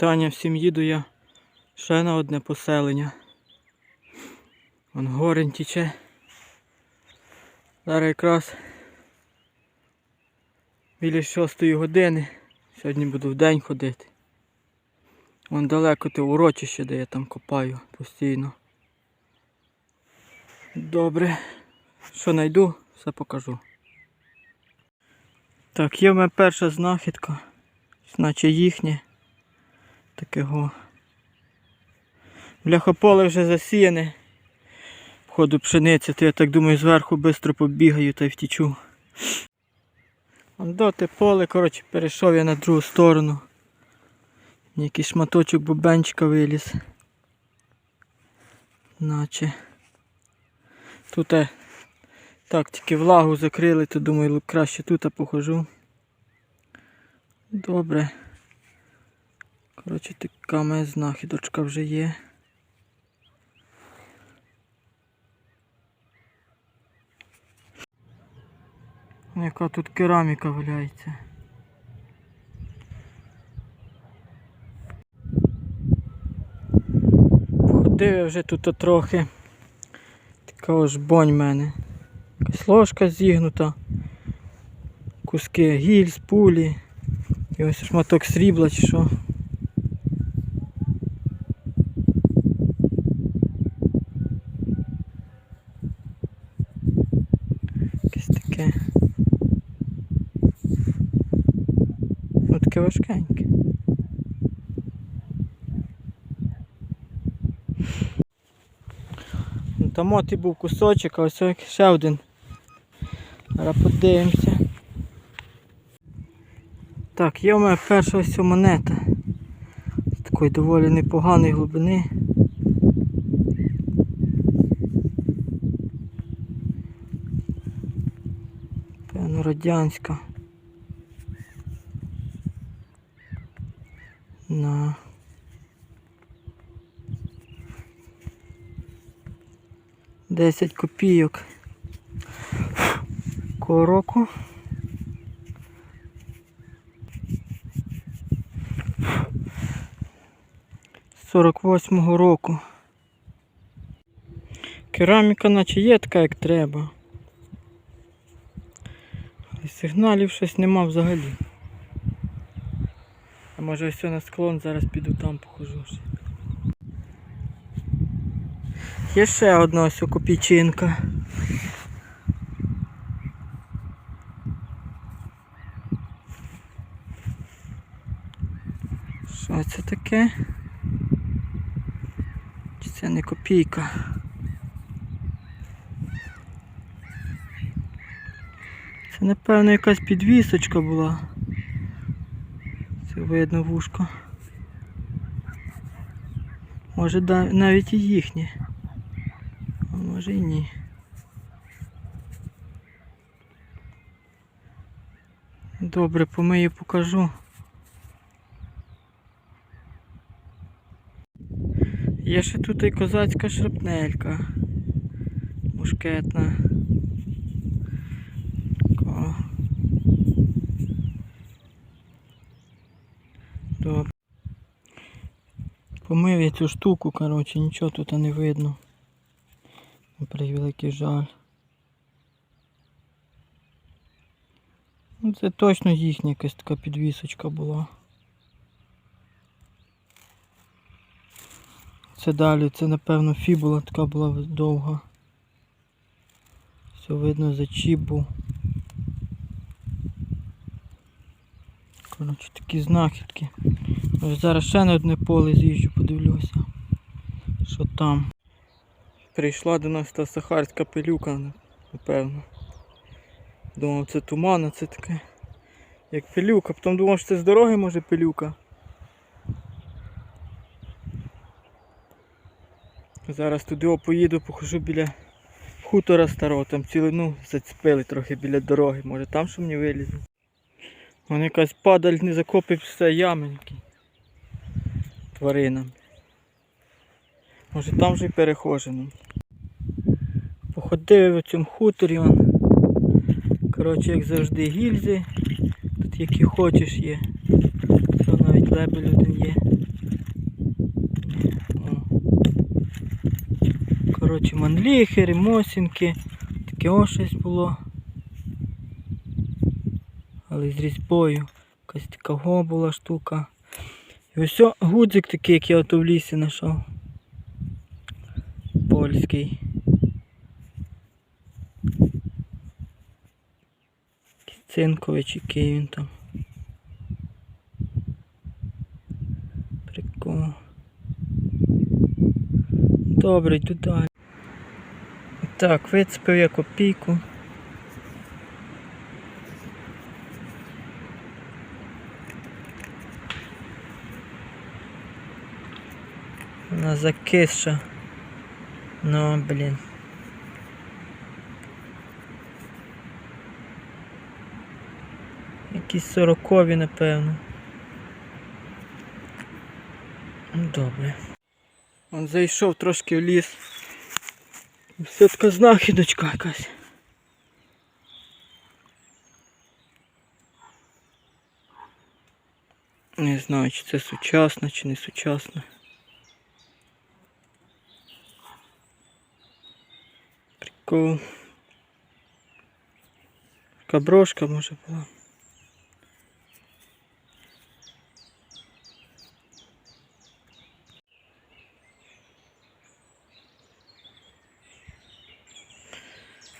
Вітання всім їду я ще на одне поселення. Вон горень тіче. Зараз якраз біля 6 години. Сьогодні буду в день ходити. Вон далеко те урочище, де я там копаю постійно. Добре. Що знайду, все покажу. Так, є в мене перша знахідка. Наче їхнє. Такого. Бляхополе вже засіяне. Входу пшениці, то я так думаю зверху швидко побігаю та й втічу. Те поле, коротше, перейшов я на другу сторону. Якийсь шматочок бубенчика виліз. Наче. Тут е, так, тільки влагу закрили, то думаю краще тут похожу. Добре. Коротше, така моя знахідочка вже є. Яка тут кераміка валяється. Походив я вже тут трохи. Така ось бонь в мене. Якась ложка зігнута. Куски гільз, пулі. І ось шматок срібла чи що. Якесь таке. Таке важкеньке. Ну, Там от і був кусочок, а ось ще один. Зараз подивимося. Так, є у мене перша ось ця монета. З такої доволі непоганої глибини. Певно радянська. 10 копійок короку. року. Сорок восьмого року. Кераміка наче є така, як треба. Сигналів щось нема взагалі. А може ось на склон зараз піду там похожу. Є ще одна ось копійчинка. Що це таке? Чи це не копійка? Це напевно якась підвісочка була. Це видно вушко. Може навіть і їхнє. Може і ні. Добре, помию покажу. Є ще тут і козацька шрапнелька. Мушкетна. Добре. Помив я цю штуку, коротше, нічого тут не видно. Превеликий жаль. Ну це точно їхня якась така підвісочка була. Це далі, це напевно фібула така була довга. Все видно за чіп. Коротше, такі знахідки. Зараз ще на одне поле з'їжджу, подивлюся. Що там. Прийшла до нас та сахарська пилюка, напевно. Думав, це туман, а це таке. Як пилюка. Потім думав, що це з дороги може пилюка. Зараз туди поїду, похожу біля хутора старого, там цілину зацепили трохи біля дороги. Може там що мені вилізе. Вон якась падаль не закопив все яменьки. Тваринам. Може там вже й перехожено. Походив в цьому хуторі. Он. Коротше, як завжди, гільзи. Тут які хочеш є. Це навіть лебель один є. Коротше, манліхи, ремосінки. Таке ось щось було. Але з різьбою. Якась така го була штука. І ось гудзик такий, як я от в лісі знайшов. Польський. Чи який він там. Прикол. Добре, йду далі. Так, вицепив я копійку. Вона закисша. Ну, блін. Якісь сорокові, напевно. Ну, Добре. Он зайшов трошки в ліс. Все така знахідочка якась. Не знаю, чи це сучасно, чи не сучасно. Прикол. Така брошка може була.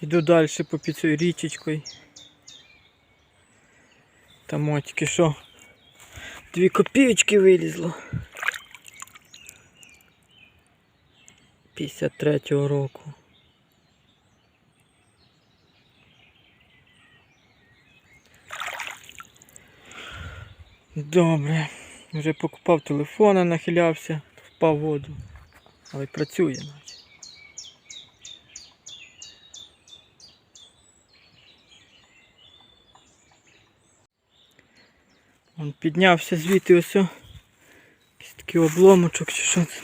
Іду далі по під цією річечкою. Там о, тільки що дві копійочки вилізло. 53-го року. Добре. Вже покупав телефона, нахилявся, впав в воду. Але працює наче. Он піднявся звідти ось. Якийсь такий обломочок чи що це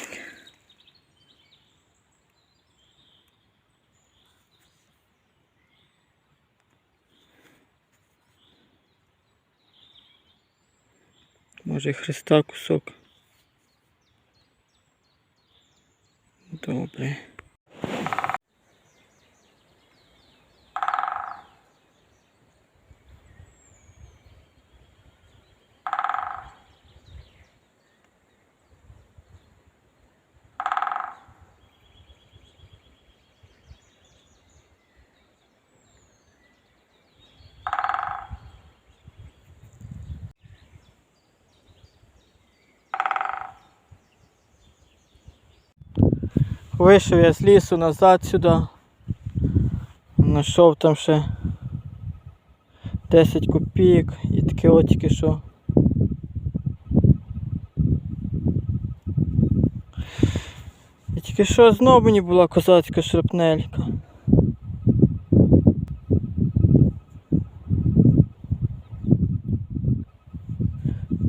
Може хреста кусок. Добре. Вийшов я з лісу назад сюди. Знайшов там ще 10 копійок і таке от тільки що. І тільки що знову мені була козацька шрапнелька.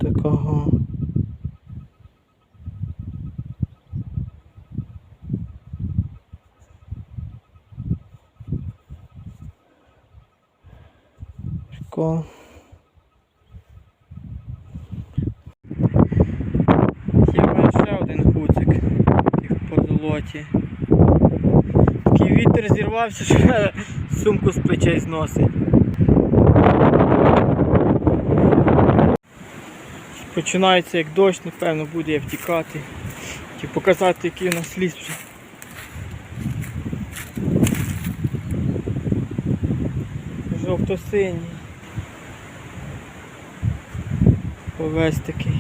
Такого. Прикол. Є ще один такий по золоті. Такий вітер зірвався, що сумку з плечей зносить. Починається як дощ, напевно, буде я втікати. Чи показати, який у нас ліс вже. Жовто-синій. Овесь такий.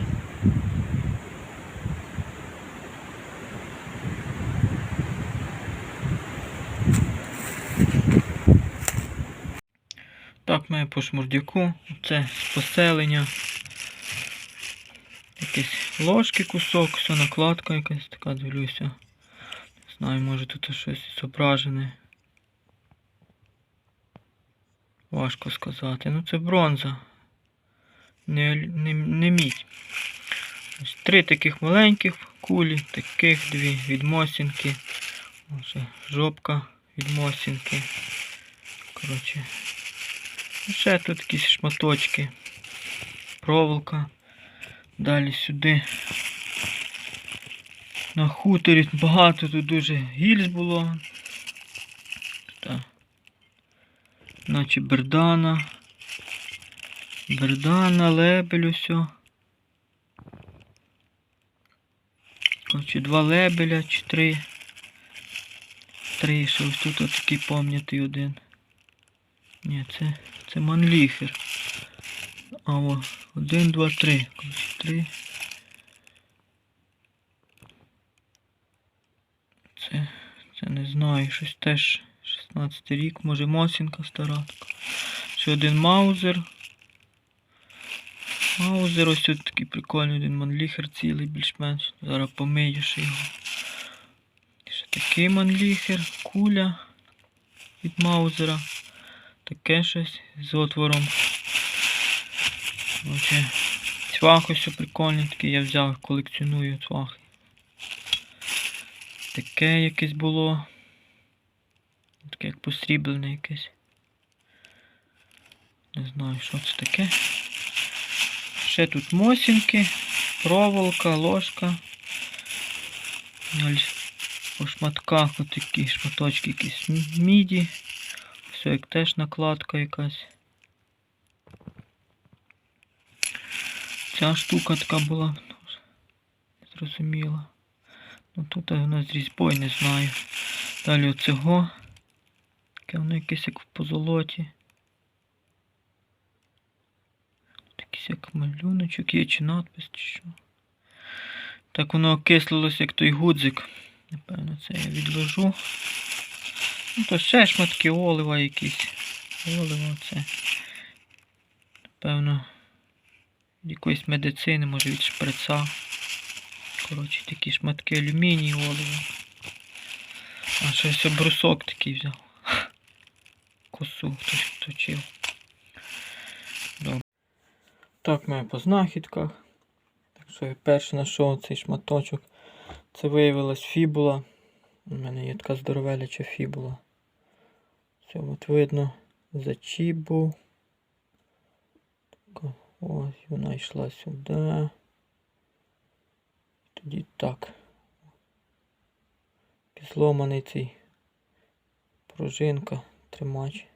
Так, ми по шмурдяку. Це поселення. Якісь ложки кусок, все накладка якась така, дивлюся. Не знаю, може тут щось зображене. Важко сказати. Ну це бронза. Не, не, не мідь. Ось три таких маленьких кулі, таких дві від мосінки. Ось жопка від мосінки. Коротше. Ще тут якісь шматочки. Проволока. Далі сюди. На хуторі багато тут дуже гільз було. Так. Наче бердана. Бердана, лебель усьо. Коротше, два лебеля чи три. Три, ще ось тут отакий пам'ятий один. Ні, це, це манліхер. А о, один, два, три. Коротше, три. Це, це не знаю, щось теж 16 рік, може Мосінка стара. Ще один маузер. Маузер ось тут такий прикольний, один манліхер цілий більш-менш. Зараз помию ще його. Ще такий манліхер, куля від маузера. Таке щось з отвором. Короче, цвах ось прикольний такий, я взяв, колекціоную цвахи. Таке якесь було. Таке як посріблене якесь. Не знаю, що це таке. Ще тут мосінки, проволока, ложка. Далі по шматках отакі шматочки якісь міді. Все як теж накладка якась. Ця штука така була. Зрозуміла. Ну тут воно з різьбою не знаю. Далі оцього. Таке воно якесь як в позолоті. Якийсь як малюночок є чи надпис, чи що. Так воно окислилось, як той гудзик. Напевно, це я відложу. Ну, то ще шматки олива якісь. Олива це. Напевно, від якоїсь медицини, може від шприца. Коротше, такі шматки алюмінію, олива. А щось брусок такий взяв. Косу хтось точив. Так, ми по знахідках. Так що я перше знайшов цей шматочок. Це виявилась фібула. У мене є така здоровеляча фібула. Все от видно. Зачіп був. Ось вона йшла сюди. Тоді так. Зломаний цей пружинка, тримач.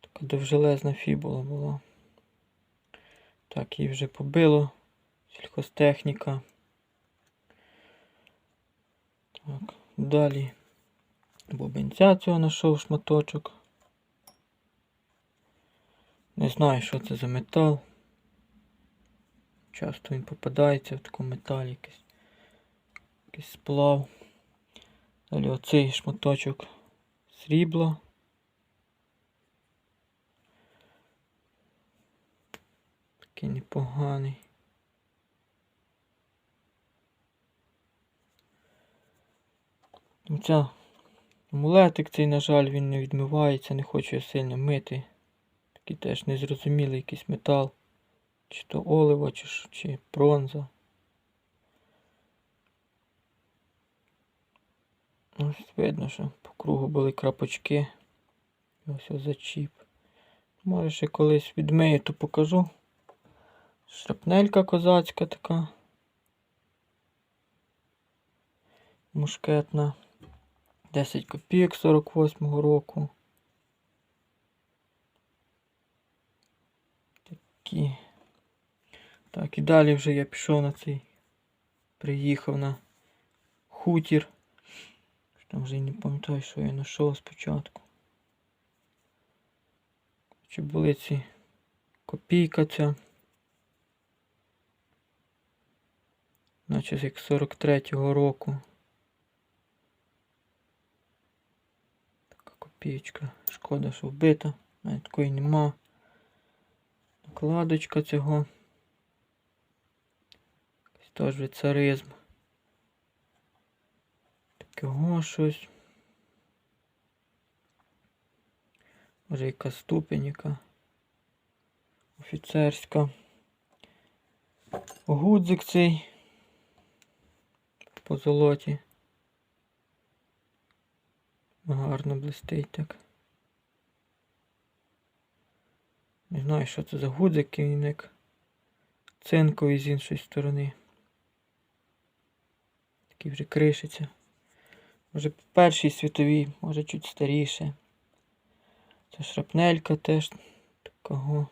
Така довжелезна фібула була. Так, її вже побило. Сільхозтехніка. Так, далі бубенця цього знайшов шматочок. Не знаю, що це за метал. Часто він попадається в такому металі якийсь, якийсь сплав. Далі оцей шматочок срібла. Такий непоганий. Ця амулетик цей, на жаль, він не відмивається, не хочу його сильно мити. Такий теж незрозумілий якийсь метал. Чи то олово, чи, чи бронза. Ось видно, що по кругу були крапочки. Ось зачіп. Може ще колись відмию, то покажу. Шрапнелька козацька така. Мушкетна. 10 копійок 48-го року. Такі. Так, і далі вже я пішов на цей. Приїхав на хутір. Там вже не пам'ятаю, що я знайшов спочатку. Чи були ці копійка ця. Наче як 43-го року. Така копійка. Шкода, що вбита. Навіть такої нема. Накладочка цього. Якийсь теж від царизм. Такого щось. Може яка ступень яка. Офіцерська. Гудзик цей. По золоті. Гарно блистить так. Не знаю, що це за гудзик, він як цинковий з іншої сторони. Такий вже кришиться. Може по першій світовій, може чуть старіше. Це шрапнелька теж такого.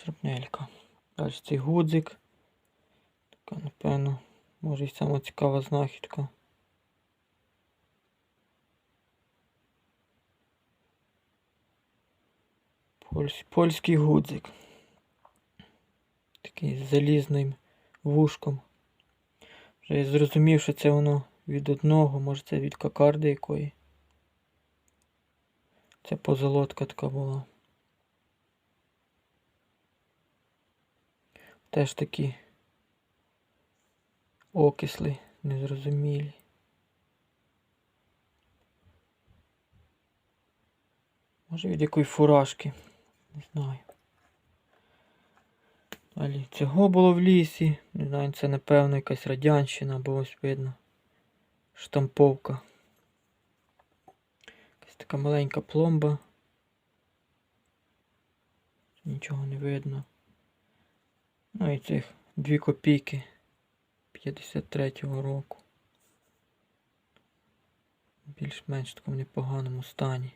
Така шрапнелька. Далі цей гудзик. Така, напевно, може і сама цікава знахідка. Польсь, польський гудзик. Такий з залізним вушком. Вже я зрозумів, що це воно від одного, може це від кокарди якої. Це позолотка така була. Теж такі окисли незрозумілі. Може від якої фуражки. Не знаю. Далі цього було в лісі. Не знаю, це напевно якась радянщина, бо ось видно. Штамповка. Якась така маленька пломба. Нічого не видно. Ну і цих дві копійки 53-го року. Більш-менш в такому непоганому стані.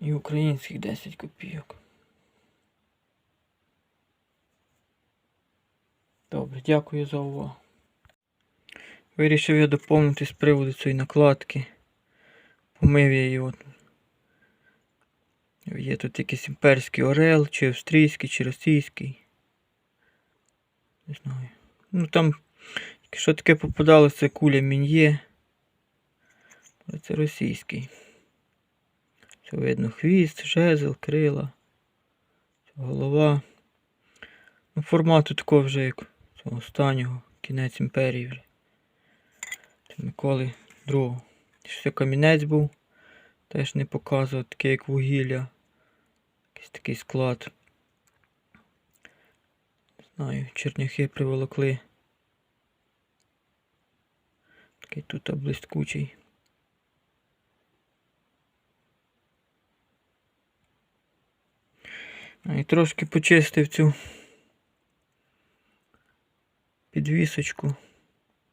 І українських 10 копійок. Добре, дякую за увагу. Вирішив я доповнити з приводу цієї накладки. Помив я її от. Є тут якийсь імперський орел, чи австрійський, чи російський. Не знаю. Ну там, що таке попадалося, куля мін'є. Але це російський. Це видно хвіст, жезл, крила, голова. Ну, формату такого вже як цього останнього, кінець імперії. Це Миколи II. Ще камінець був, теж не показував, такий як вугілля. Якийсь такий склад. Не знаю, черняхи приволокли. Такий тут блискучий. І трошки почистив цю підвісочку.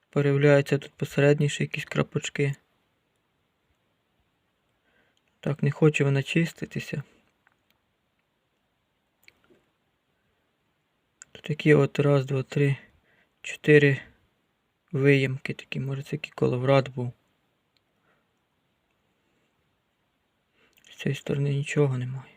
Появляються тут посередніше якісь крапочки. Так, не хоче вона чиститися. Тут такі от раз, два, три, чотири виємки такі, може це який коловрат був. З цієї сторони нічого немає.